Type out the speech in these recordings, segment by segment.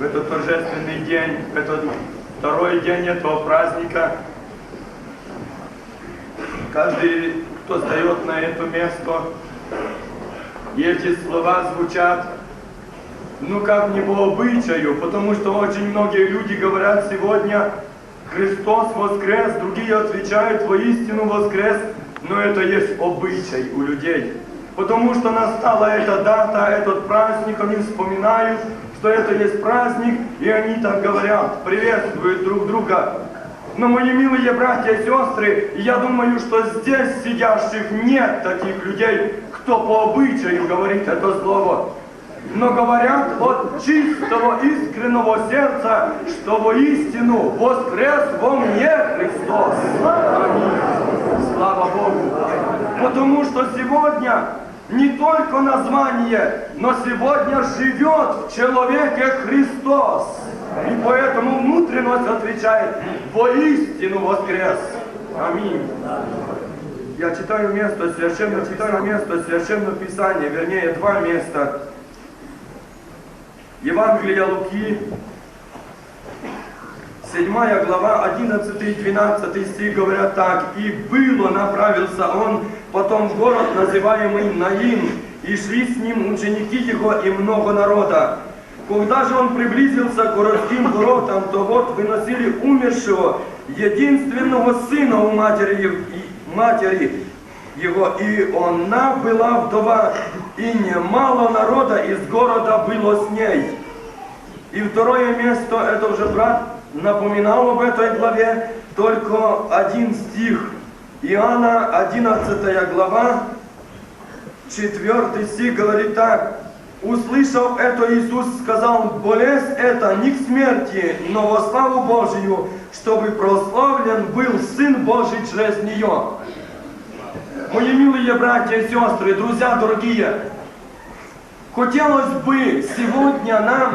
в этот торжественный день, в этот второй день этого праздника. Каждый, кто встает на это место, эти слова звучат, ну как не по обычаю, потому что очень многие люди говорят сегодня, Христос воскрес, другие отвечают, воистину воскрес, но это есть обычай у людей. Потому что настала эта дата, этот праздник, они вспоминают, что это есть праздник, и они так говорят, приветствуют друг друга. Но, мои милые братья и сестры, я думаю, что здесь сидящих нет таких людей, кто по обычаю говорит это слово. Но говорят от чистого искреннего сердца, что воистину воскрес во мне Христос. Аминь. Слава Богу. Потому что сегодня не только название, но сегодня живет в человеке Христос. И поэтому внутренность отвечает, воистину воскрес. Аминь. Я читаю место священного, читаю место священного Писания, вернее два места. Евангелие Луки, 7 глава, 11 и 12 стих говорят так. «И было направился он потом в город, называемый Наим, и шли с ним ученики его и много народа. Когда же он приблизился к городским воротам, то вот выносили умершего, единственного сына у матери, матери его, и она была вдова, и немало народа из города было с ней. И второе место, это уже брат напоминал об этой главе, только один стих. Иоанна, 11 глава, 4 стих говорит так. Услышав это, Иисус сказал, болезнь это не к смерти, но во славу Божию, чтобы прославлен был Сын Божий через нее. Мои милые братья и сестры, друзья дорогие, хотелось бы сегодня нам,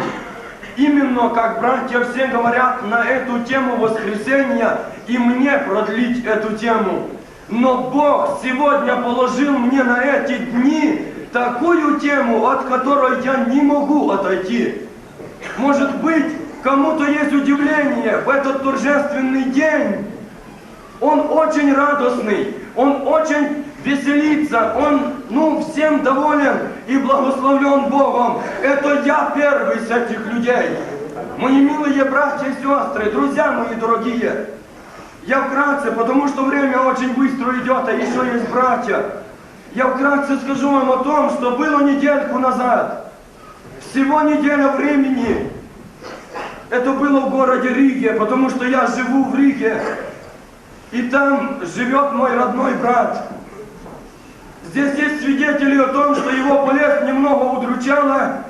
именно как братья все говорят на эту тему воскресения, и мне продлить эту тему. Но Бог сегодня положил мне на эти дни такую тему, от которой я не могу отойти. Может быть, кому-то есть удивление в этот торжественный день. Он очень радостный, он очень веселится, он, ну, всем доволен и благословлен Богом. Это я первый из этих людей. Мои милые братья и сестры, друзья мои дорогие, я вкратце, потому что время очень быстро идет, а еще есть братья. Я вкратце скажу вам о том, что было недельку назад. Всего неделя времени. Это было в городе Риге, потому что я живу в Риге. И там живет мой родной брат. Здесь есть свидетели о том, что его болезнь немного удручала,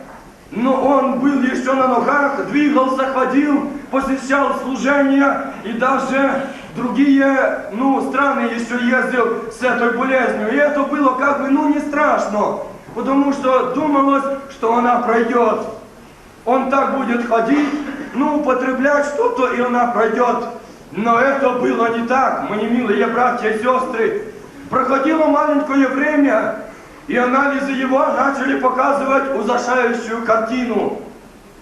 но он был еще на ногах, двигался, ходил, посещал служения и даже другие ну, страны еще ездил с этой болезнью. И это было как бы ну не страшно, потому что думалось, что она пройдет. Он так будет ходить, ну, употреблять что-то, и она пройдет. Но это было не так, мои милые братья и сестры. Проходило маленькое время, и анализы его начали показывать ужасающую картину.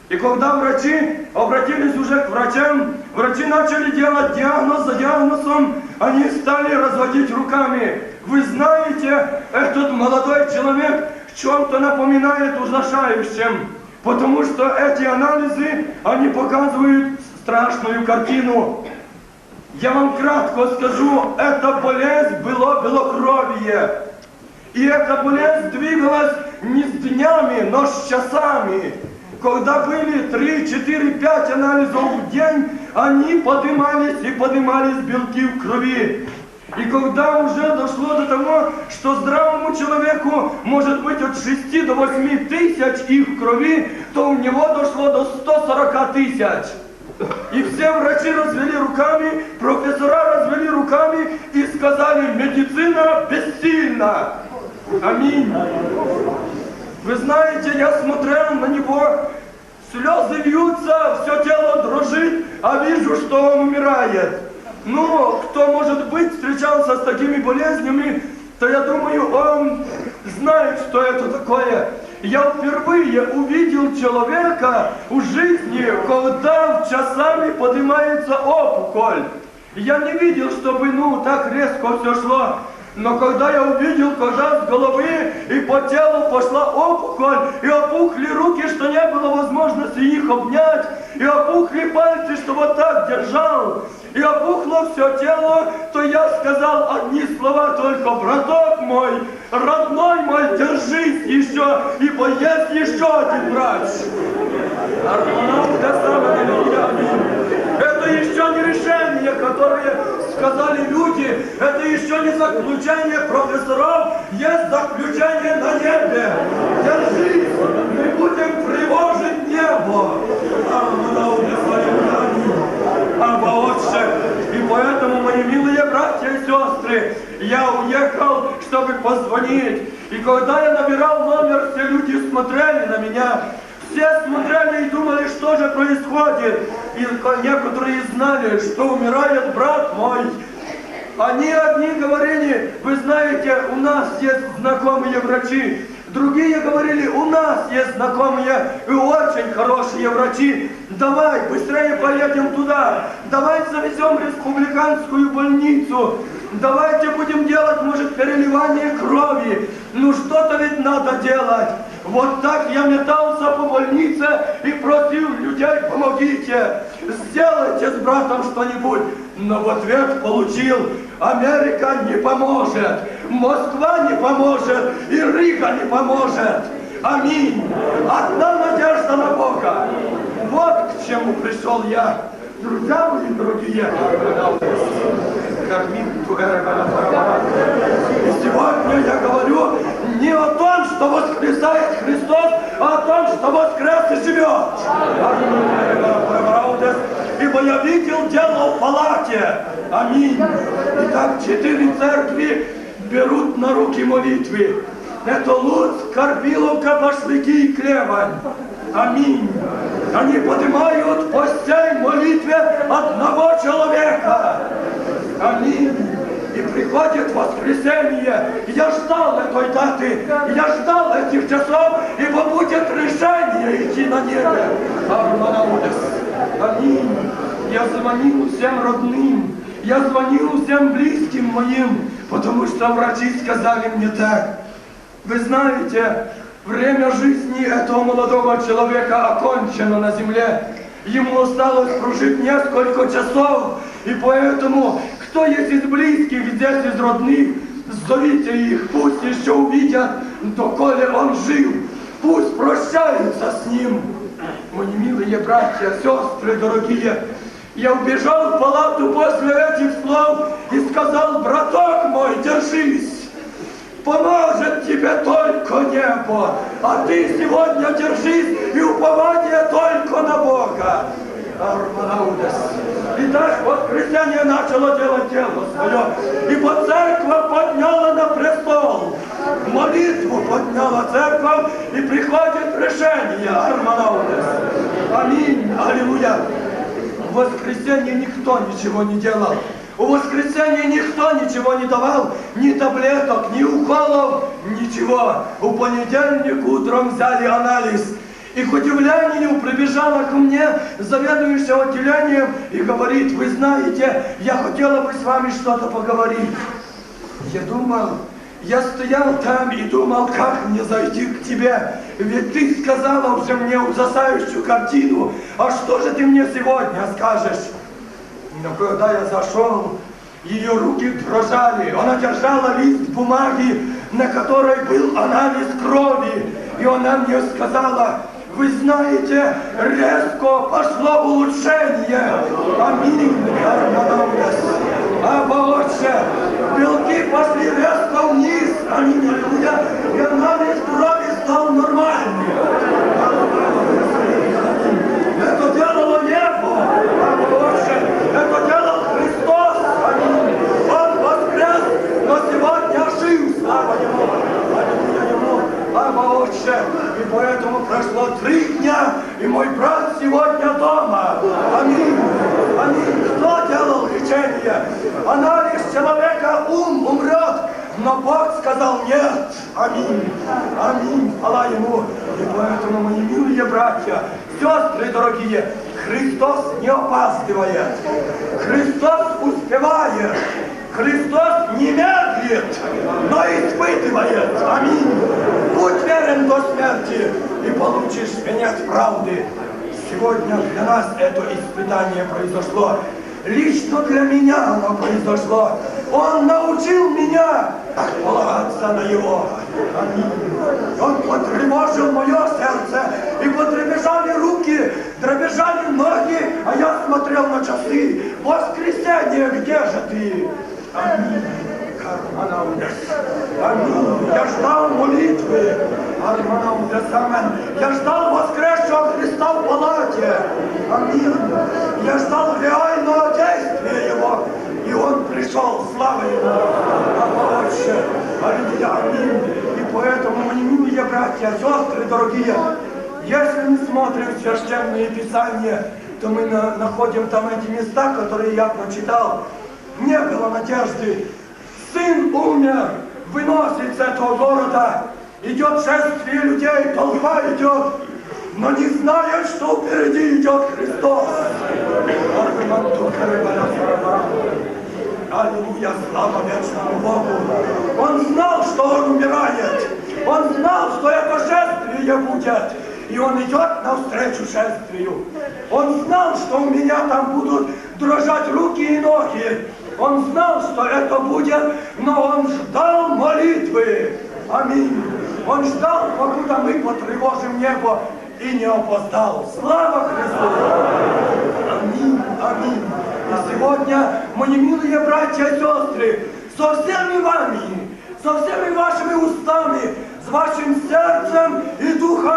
И когда врачи обратились уже к врачам, врачи начали делать диагноз за диагнозом, они стали разводить руками. Вы знаете, этот молодой человек в чем-то напоминает ужасающим, потому что эти анализы, они показывают страшную картину. Я вам кратко скажу, эта болезнь была белокровие. И эта болезнь двигалась не с днями, но с часами. Когда были 3, 4, 5 анализов в день, они поднимались и поднимались белки в крови. И когда уже дошло до того, что здравому человеку может быть от 6 до 8 тысяч их крови, то у него дошло до 140 тысяч. И все врачи развели руками, профессора развели руками и сказали, медицина бессильна. Аминь. Вы знаете, я смотрел на него, слезы льются, все тело дрожит, а вижу, что он умирает. Ну, кто, может быть, встречался с такими болезнями, то я думаю, он знает, что это такое. Я впервые увидел человека в жизни, когда часами поднимается опухоль. Я не видел, чтобы ну так резко все шло. Но когда я увидел, когда с головы и по телу пошла опухоль, и опухли руки, что не было возможности их обнять, и опухли пальцы, что вот так держал, и опухло все тело, то я сказал одни слова только, браток мой, родной мой, держись еще, ибо есть еще один врач. Аргонавт до самого Это еще не решение, которое сказали люди, это еще не заключение профессоров, есть заключение на небе. Держись, мы будем тревожить небо. Аргонавт до а отче. И поэтому, мои милые братья и сестры, я уехал, чтобы позвонить. И когда я набирал номер, все люди смотрели на меня. Все смотрели и думали, что же происходит. И некоторые знали, что умирает брат мой. Они одни говорили, вы знаете, у нас есть знакомые врачи, Другие говорили, у нас есть знакомые и очень хорошие врачи. Давай, быстрее поедем туда. Давай завезем республиканскую больницу. Давайте будем делать, может, переливание крови. Ну что-то ведь надо делать. Вот так я метался по больнице и просил людей, помогите. Сделайте с братом что-нибудь. Но в ответ получил, Америка не поможет, Москва не поможет и Рига не поможет. Аминь. Одна надежда на Бога. Вот к чему пришел я. Друзья мои дорогие, сегодня я говорю не о том, что воскресает Христос, а о том, что воскрес и живет. Ибо я видел дело в палате. Аминь. Итак, четыре церкви берут на руки молитвы. Это Луцк, Карпиловка, Башлыки и Клевань. Аминь. Они поднимают постель молитве одного человека. Ждал этой даты, я ждал этих часов, ибо будет решение идти на небе. Арманаудес. Аминь. Я звонил всем родным, я звонил всем близким моим, потому что врачи сказали мне так. Вы знаете, время жизни этого молодого человека окончено на земле. Ему осталось прожить несколько часов, и поэтому, кто есть из близких, здесь из родных, зовите их, пусть еще увидят, доколе он жив, пусть прощаются с ним. Мои милые братья, сестры, дорогие, я убежал в палату после этих слов и сказал, браток мой, держись. Поможет тебе только небо, а ты сегодня держись и упование только на Бога. Арманаудес. Итак, воскресенье начало делать дело свое, ибо церковь подняла на престол. Молитву подняла церковь, и приходит решение. Арманаудес. Аминь. Аллилуйя. В воскресенье никто ничего не делал. У воскресенья никто ничего не давал, ни таблеток, ни уколов, ничего. У понедельник утром взяли анализ. И к удивлению прибежала ко мне заведующая отделением и говорит, вы знаете, я хотела бы с вами что-то поговорить. Я думал, я стоял там и думал, как мне зайти к тебе. Ведь ты сказала уже мне ужасающую картину. А что же ты мне сегодня скажешь? Но когда я зашел, ее руки дрожали. Она держала лист бумаги, на которой был анализ крови. И она мне сказала, вы знаете, резко пошло улучшение. Аминь. А больше белки пошли резко вниз. Аминь. И анализ крови стал нормальным. Это делало небо. А больше это делал Христос. Аминь. Он воскрес, но сегодня жив. Слава Ему. Аллилуйя Ему. Слава Отче. И поэтому прошло три дня, и мой брат сегодня дома. Аминь. Аминь. Кто делал лечение? Анализ человека ум умрет, Но Бог сказал нет. Аминь. Аминь. Хвала Ему. И поэтому, мои милые братья, сестры дорогие, Христос не опаздывает. Христос успевает. Христос не медлит, но испытывает. Аминь. Будь верен до смерти и получишь венец правды. Сегодня для нас это испытание произошло. Лично для меня оно произошло. Он научил меня полагаться на Его. Аминь. Он потревожил мое сердце, и подребежали руки, дребезжали ноги, а я смотрел на часы. Воскресенье, где же ты? Аминь. Карманаудес. Аминь. Я ждал молитвы. Арманаудес. Амен. Я ждал воскресшего Христа в палате. Аминь. Я ждал реального действия Его. И Он пришел. Слава Ему. А Отче. Аминь. И поэтому, милые братья, сестры дорогие, если мы смотрим священные писания, то мы на- находим там эти места, которые я прочитал. Не было надежды. Сын умер, выносит с этого города. Идет шествие людей, толпа идет, но не знает, что впереди идет Христос. Аллилуйя, слава вечному Богу. Он знал, что он умирает. Он знал, что это шествие будет. И он идет навстречу шествию. Он знал, что у меня там будут дрожать руки и ноги. Он знал, что это будет, но он ждал молитвы. Аминь. Он ждал, покуда мы потревожим небо и не опоздал. Слава Христу! Аминь, аминь. И сегодня, мои милые братья и сестры, со всеми вами, со всеми вашими устами, с вашим сердцем и Духом